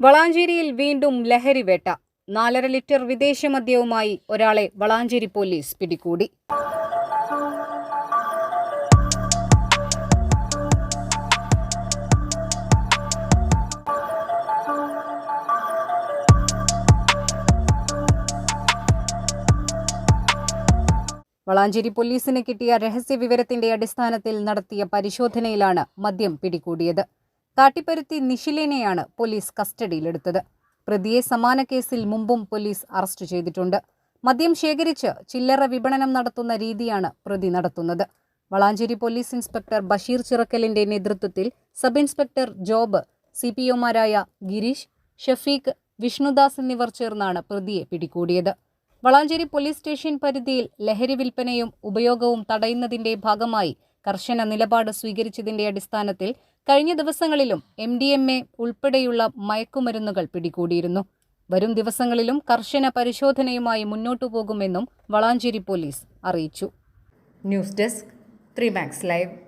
വളാഞ്ചേരിയിൽ വീണ്ടും ലഹരിവേട്ട നാലര ലിറ്റർ വിദേശ മദ്യവുമായി ഒരാളെ വളാഞ്ചേരി പോലീസ് പിടികൂടി. വളാഞ്ചേരി പോലീസിന് കിട്ടിയ രഹസ്യ വിവരത്തിന്റെ അടിസ്ഥാനത്തിൽ നടത്തിയ പരിശോധനയിലാണ് മദ്യം പിടികൂടിയത്. കാട്ടിപ്പരുത്തി നിഷിലിനെയാണ് പോലീസ് കസ്റ്റഡിയിലെടുത്തത്. പ്രതിയെ സമാന കേസിൽ മുമ്പും പോലീസ് അറസ്റ്റ് ചെയ്തിട്ടുണ്ട്. മദ്യം ശേഖരിച്ച് ചില്ലറ വിപണനം നടത്തുന്ന രീതിയാണ് പ്രതി നടത്തുന്നത്. വളാഞ്ചേരി പോലീസ് ഇൻസ്പെക്ടർ ബഷീർ ചിറക്കലിന്റെ നേതൃത്വത്തിൽ sub inspector Job C P ഒമാരായ Girish Shafeeq Vishnudas എന്നിവർ ചേർന്നാണ് പ്രതിയെ പിടികൂടിയത്. വളാഞ്ചേരി പോലീസ് സ്റ്റേഷൻ പരിധിയിൽ ലഹരി വിൽപ്പനയും ഉപയോഗവും തടയുന്നതിന്റെ ഭാഗമായി കർശന നിലപാട് സ്വീകരിച്ചതിന്റെ അടിസ്ഥാനത്തിൽ കഴിഞ്ഞ ദിവസങ്ങളിലും എം ഡി എം എ ഉൾപ്പെടെയുള്ള മയക്കുമരുന്നുകൾ പിടികൂടിയിരുന്നു. വരും ദിവസങ്ങളിലും കർശന പരിശോധനയുമായി മുന്നോട്ടു പോകുമെന്നും വളാഞ്ചേരി പോലീസ് അറിയിച്ചു. News desk three Max live.